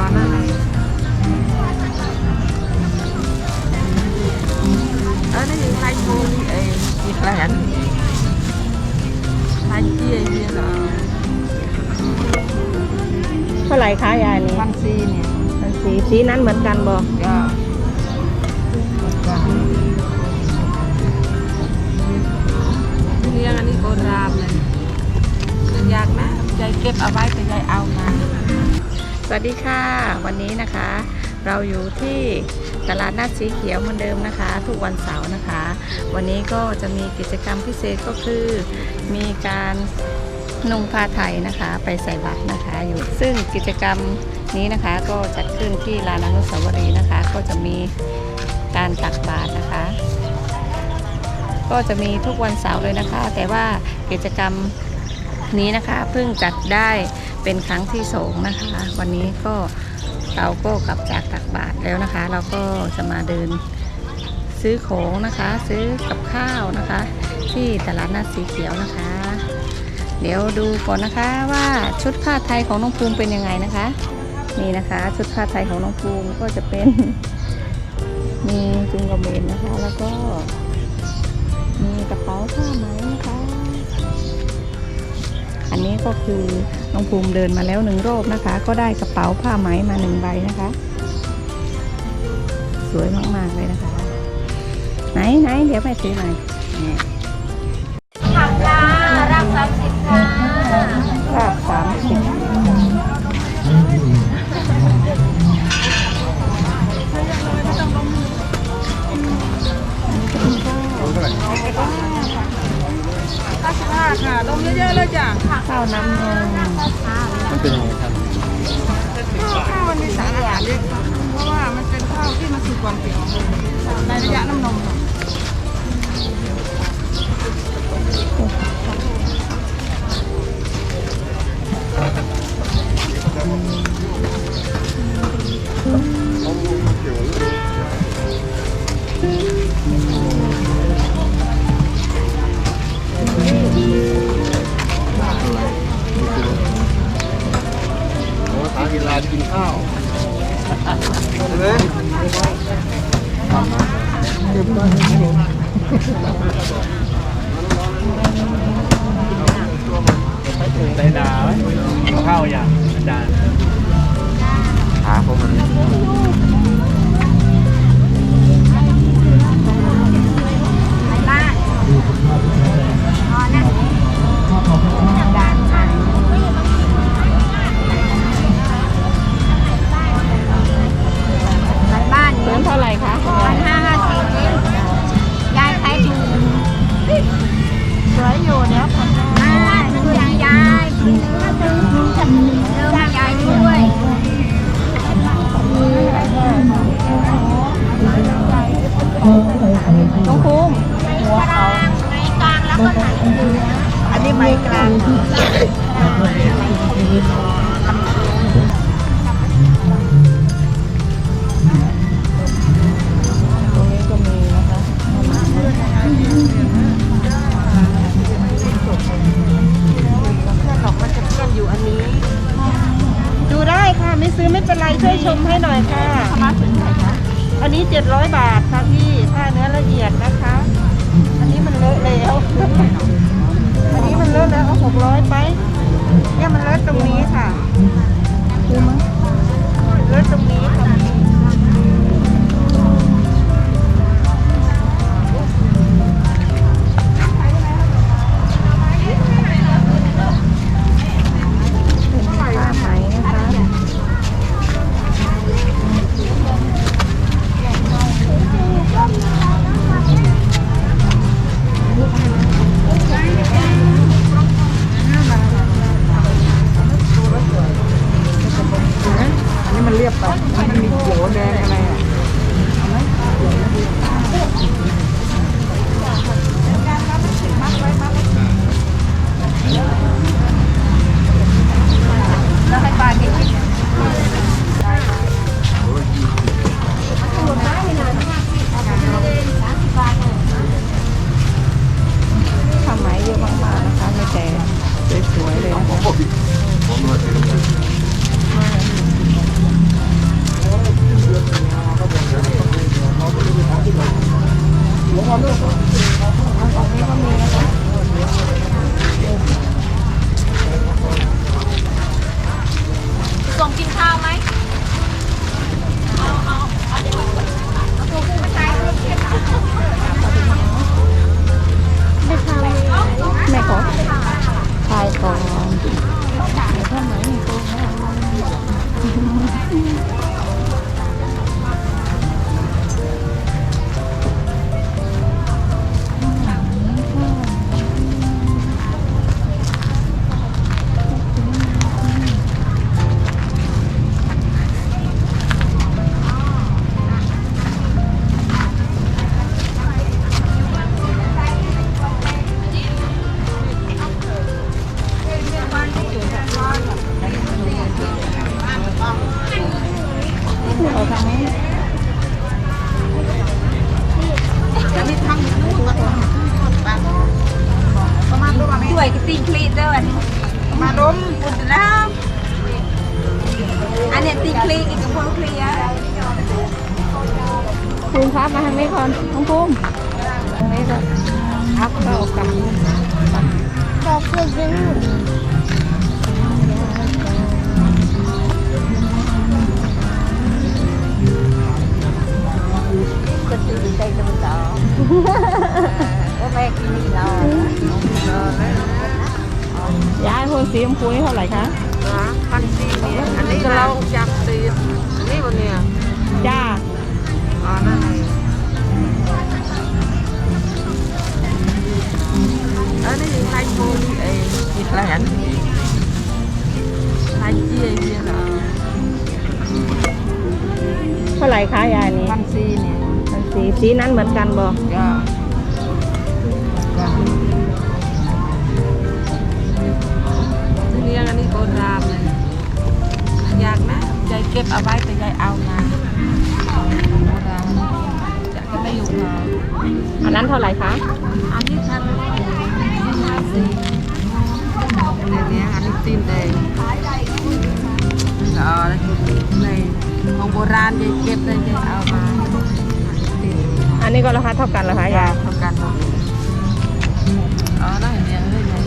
อ๋อนั่นไงเออนี่ยังไงโชว์นี่เองมีใครอันใครเจี๊ยบเนี่ยเราเท่าไหร่คะยายนี่พันซีเนี่ยอันสีสีนั้นเหมือนกันบอกก็เลี้ยงอันนี้โบราณเลยมันยากนะยายเก็บเอาไว้แต่ยายเอามาส วัสดีค่ะ วันนี้นะคะ เราอยู่ที่ตลาดนัดสีเขียวเหมือนเดิมนะคะ ทุกวันเสาร์นะคะ วันนี้ก็จะมีกิจกรรมพิเศษก็คือมีการนุ่งผ้าไทยนะคะ ไปใส่บาตรนะคะอยู่ซึ่งกิจกรรมนี้นะคะก็จัดขึ้นที่ลานอนุสาวรีย์นะคะ ก็จะมีการตักบาตรนะคะ ก็จะมีทุกวันเสาร์เลยนะคะ แต่ว่ากิจกรรมนี้นะคะเพิ่งจัดได้ เป็นครั้งที่สองนะคะ วันนี้ก็เราก็กลับจากตักบาตรแล้วนะคะ เราก็จะมาเดินซื้อของนะคะ ซื้อกับข้าวนะคะ ที่ตลาดนัดสีเขียวนะคะ เดี๋ยวดูก่อนนะคะว่าชุดผ้าไทยของน้องภูมิเป็นยังไงนะคะ นี่นะคะ ชุดผ้าไทยของน้องภูมิก็จะเป็นมีจุงกระเบนนะคะ แล้วก็มีกระเป๋าผ้าไหมนะคะ อันนี้ก็คือน้องภูมิเดินมาแล้วหนึ่งรอบนะคะ ก็ได้กระเป๋าผ้าไหมมาหนึ่งใบนะคะ สวยมากๆเลยนะคะ ไหนไหนเดี๋ยวไปซื้อหม่ น้ำนมมันเป็นยังไงครับข้าวมันมีสารอาหารเยอะเพราะว่ามันเป็นข้าวที่มันสุกก่อนเปรี้ยนในระยะน้ำนม น้องภูมิทางนี้ก็อัพเข้ากับยายคนสีชมพูนี่เท่าไหร่คะพันสี่เนี่ยอันนี้เราจับตีอันนี้วันเนี่ยจ้าอ๋อนั่นไง อันนี้ไทยโมนี่เองมีอะไรอันนี้ไทยเจียเจียเหรอเท่าไหร่คะยายนี่พันสี่เนี่ยมันสีสีนั้นเหมือนกันบ่จ้าจ้าเลี้ยงอันนี้โบราณเลยอยากนะยายเก็บเอาไว้แต่ยายเอามาโบราณอยากจะไม่อยู่ค่ะอันนั้นเท่าไหร่คะ อันนี้พันห้าสิบ ในเนี้ยอันนี้ตีนแดงอ๋อแล้วในของโบราณยายเก็บได้ยายเอามาตีนอันนี้ก็ราคาเท่ากันเหรอคะยายเท่ากันหมดเลยอ๋อแล้วเห็นยังเลยยา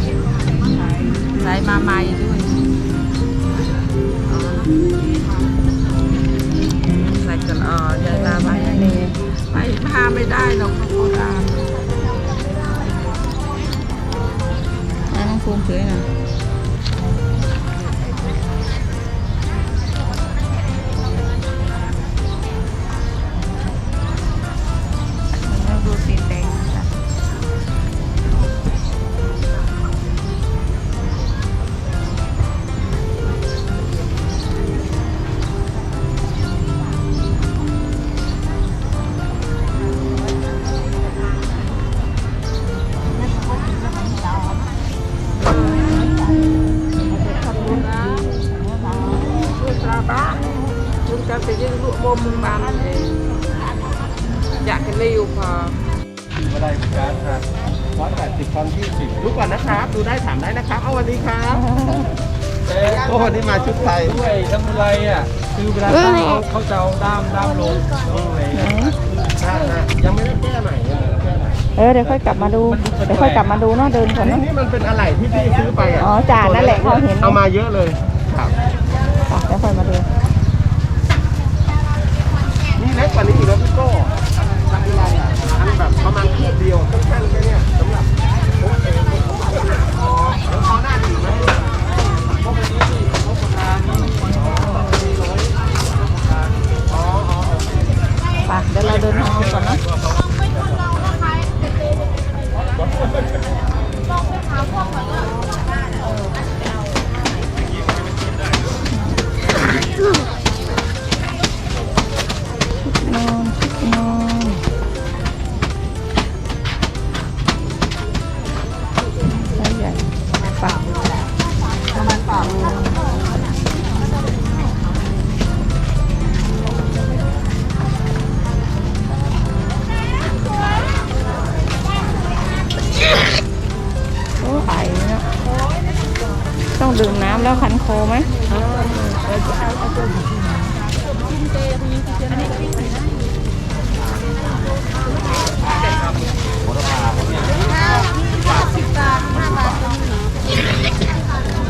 ยใส่มาใหม่ด้วยอ๋อใส่กันอ๋อยายมาใหม่อันนี้ไม่พาไม่ได้หรอกของโบราณ อันน้ ดูก่อนนะครับ ดูได้ถามได้นะครับ เอาวันนี้ครับโอ้วันนี้มาชุดไทยด้วยทำอะไรอะ คือเวลาตั้งเขาเขาจะเอาด้ามด้ามลงลงเลยไหนนะฮะยังไม่ได้แก้ใหม่ยังไม่ได้แก้ใหม่เออเดี๋ยวค่อยกลับมาดู เดี๋ยวค่อยกลับมาดูเนาะเดินก่อนนี่เนาะนี่มันเป็นอะไรที่พี่ซื้อไปอะ อ๋อจ่านั่นแหละเขาเห็น เอามาเยอะเลย ครับอะเดี๋ยวค่อยมาดูนี่เล็กกว่านี้อีกแล้วพี่โก้ทำอะไรอะอันแบบประมาณคืบเดียวสั้นๆแค่เนี้ยส แล้วคันโคไหม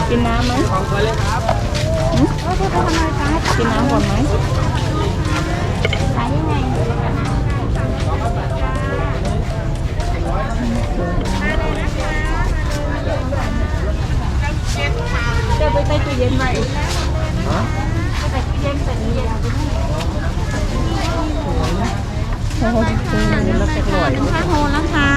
กินน้ำไหมของไหมกินน้ำก่อนไหม ดี๋ยวไปใส่ตู้เย็นไว้โอ้โหแล้วจะอร่อยเป็นผ้าโฮลนะคะ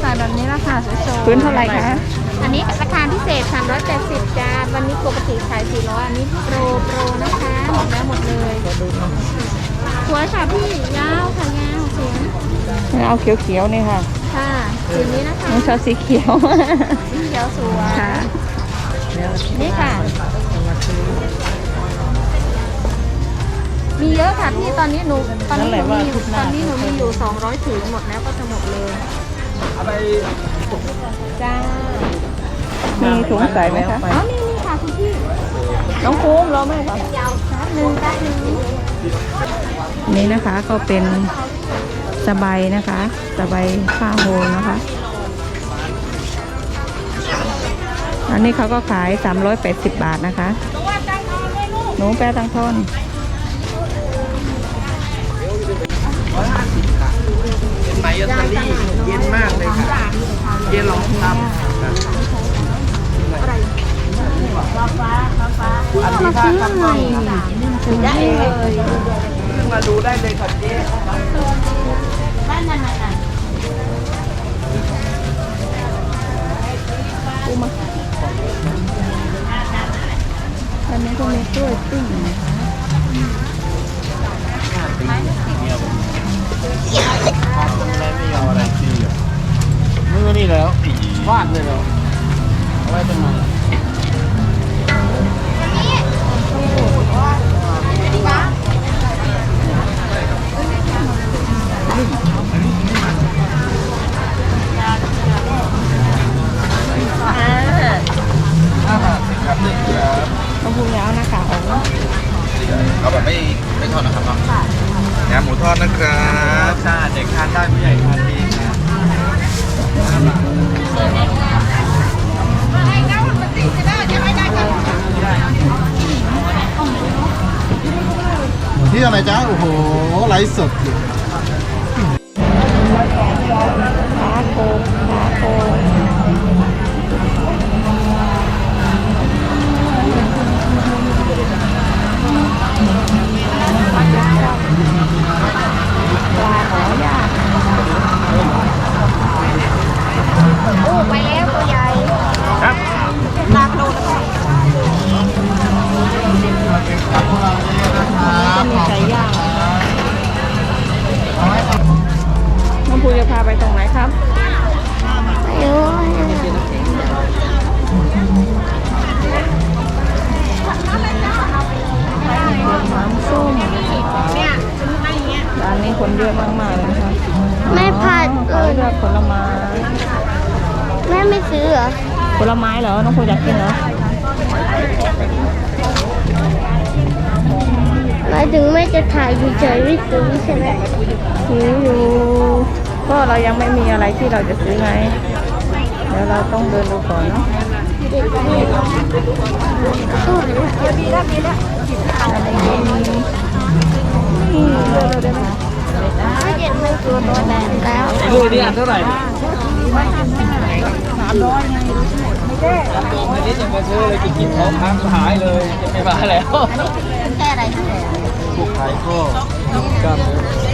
ใส่แบบนี้ราคาสวยๆพื้นเท่าไหร่คะ อันนี้ราคาพิเศษ 380จานวันนี้ปกติขาย400อันนี้โปรโปรนะคะหมดแล้วหมดเลยสวยค่ะพี่ยาวค่ะยาวสวยเอาเขียวๆนี่ค่ะ ค่ะสีนี้นะคะน้องชอบสีเขียว สีเขียวสวยค่ะ นี่ค่ะ มีเยอะค่ะพี่ตอนนี้หนูตอนนี้หนูมีอยู่ตอนนี้หนูมีอยู่200ถุงหมดแล้วก็จะหมดเลยเอาไปจ้ามีถุงใส่ไหมคะอ๋อนี่นี่ค่ะคุณพี่น้องภูมิเราไหมคะยาวแป๊บนึงแป๊บนึงนี่นะคะก็เป็นสบายนะคะสบายผ้าโฮลนะคะ อันนี้เขาก็ขาย 380 บาทนะคะ หนูแปรตังทอนเป็นไมยัตลี่เย็นมากเลยค่ะเย็นลองทำอันนี้ถ้าทำได้เลยขึ้นมาดูได้เลยค่ะเจ๊ อันนี้ก็มีกล้วยปิ้งนะคะมือนี่แล้ววาดเลยเหรอเอาไว้ตรงไม นน้องภูมิยาวนะคะออกนะเอาแบบไม่ไม่ทอดนะครับเนาะแหนมหมูทอดนะครับชาเด็กทานได้ผู้ใหญ่ทานดีนะที่อะไรจ้าโอ้โหไลฟ์สดอยู่ ปลาหอยากโอ้ไปแล้วตัวใหญ่ครับก็ ผลไม้ แม่ไม่ซื้อเหรอ ผลไม้เหรอ น้องภูอยากกินเหรอ หมายถึงแม่จะถ่ายเฉยๆไม่ซื้อใช่ไหมหิวอยู่ก็เรายังไม่มีอะไรที่เราจะซื้อไง เดี๋ยวเราต้องเดินดูก่อนเนาะเด็กๆนี่พูดเลยเดี๋ยวมีแล้วมีแล้วอะไรดีนี่เลือกเลยได้ไหม ไม่เด็กไม่ตัวตัวแดแล้วดูนี่อันเท่าไหร่สามร้อยไงไม่ได้ตัวนี้จะมาซื้อเลยกินของค้างหายเลยจะไม่มาแล้วแค่อะไรคะพวกขายก็กำ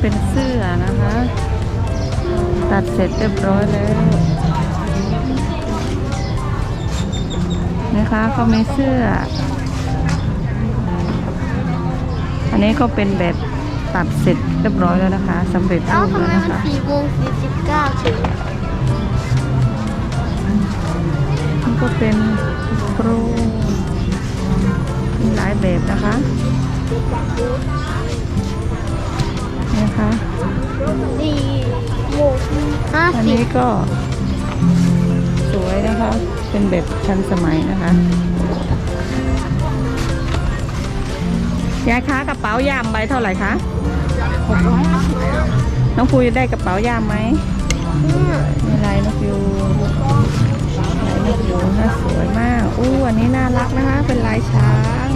เป็นเสื้อนะคะ ตัดเสร็จเรียบร้อยแล้วนะคะเขามีเสื้อ อันนี้ก็เป็นแบบตัดเสร็จเรียบร้อยแล้วนะคะสำเร็จเอ้ารูปแล้วนะมันคะสี่โมงสี่สิบเก้าถึงนี่ก็เป็นโปรมีหลายแบบนะคะ คะสี่โมงห้าอันสิบนี้ก็สวยนะคะ เป็นแบบทันสมัยนะคะยายคะกระเป๋ายามใบเท่าไหร่คะน้องภูจะได้กระเป๋ายามไหมมีลายนกยูงลายนกยูงน่าสวยมากอู้อันนี้น่ารักนะคะ เป็นลายช้าง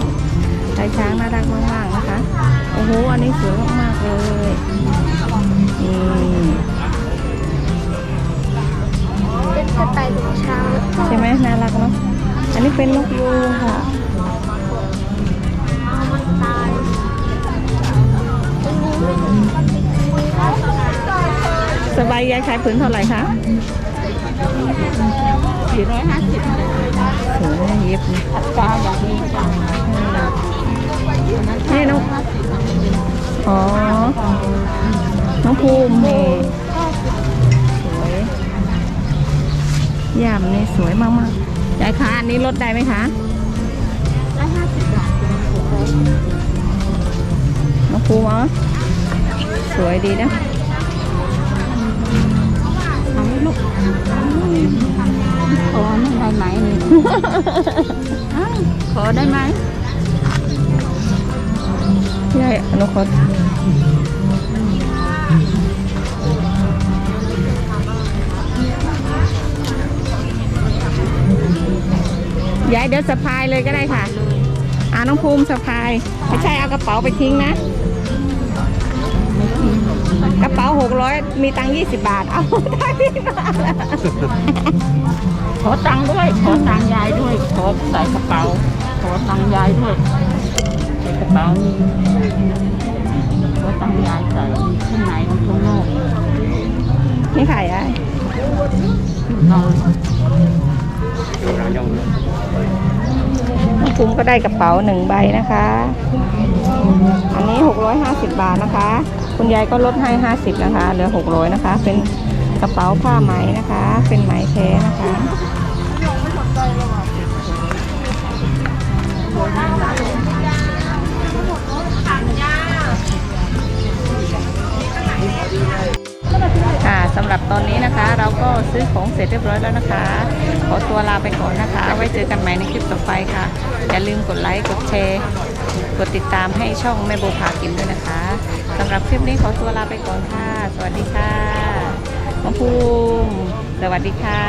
ลายช้างน่ารักมากๆนะคะ โอ้โห อันนี้สวยมาก ๆ เลยนี่เป็นกระต่ายลูกช้างแล้วก็ใช่ไหมน่ารักเนาะ อันนี้เป็นนกยูงค่ะเอามันตายอันนี้ไม่สบายยายขายผืนเท่าไหร่คะสี่ร้อยห้าสิบสวยเย็บผัดกาอย่างนี้จ้ะนี่น้อง อ๋อ น้องภูมินี่สวยยามนี่สวยมากๆยายคะอันนี้ลดได้ไหมคะได้ห้าสิบบาทน้องภูมิอ๋อสวยดีนะเอาไหมลูกขอได้ไหมนี่อ้าวขอได้ไหม ยายอนุคราะห์ยายเดี๋ยวสะพายเลยก็ได้ค่ะอ่าน้องภูมิสะพายไม่ใช่เอากระเป๋าไปทิ้งนะ กระเป๋าหกร้อยมีตังค์ยี่สิบบาท เอาได้ที่มาขอตังค์ด้วย ขอตังค์ยายด้วย ขอใส่กระเป๋า ขอตังค์ยายด้วย ใส่กระเป๋านี่ขอตังค์ยายใส่ข้างในข้างนอกนี่ขายได้นอนน้องภูมิก็ได้กระเป๋าหนึ่งใบนะคะ อันนี้ 650 บาทนะคะ คุณยายก็ลดให้ 50 นะคะ เหลือ 600 นะคะ เป็นกระเป๋าผ้าไหมนะคะ เป็นไหมแท้นะคะ อนนี้นะคะ เราก็ซื้อของเสร็จเรียบร้อยแล้วนะคะ ขอตัวลาไปก่อนนะคะ ไว้เจอกันใหม่ในคลิปต่อไปค่ะ อย่าลืมกดไลค์กดแชร์ กดติดตามให้ช่องแม่โบพากินด้วยนะคะสำหรับคลิปนี้ขอตัวลาไปก่อนค่ะ สวัสดีค่ะน้องภูมสวัสดีค่ะ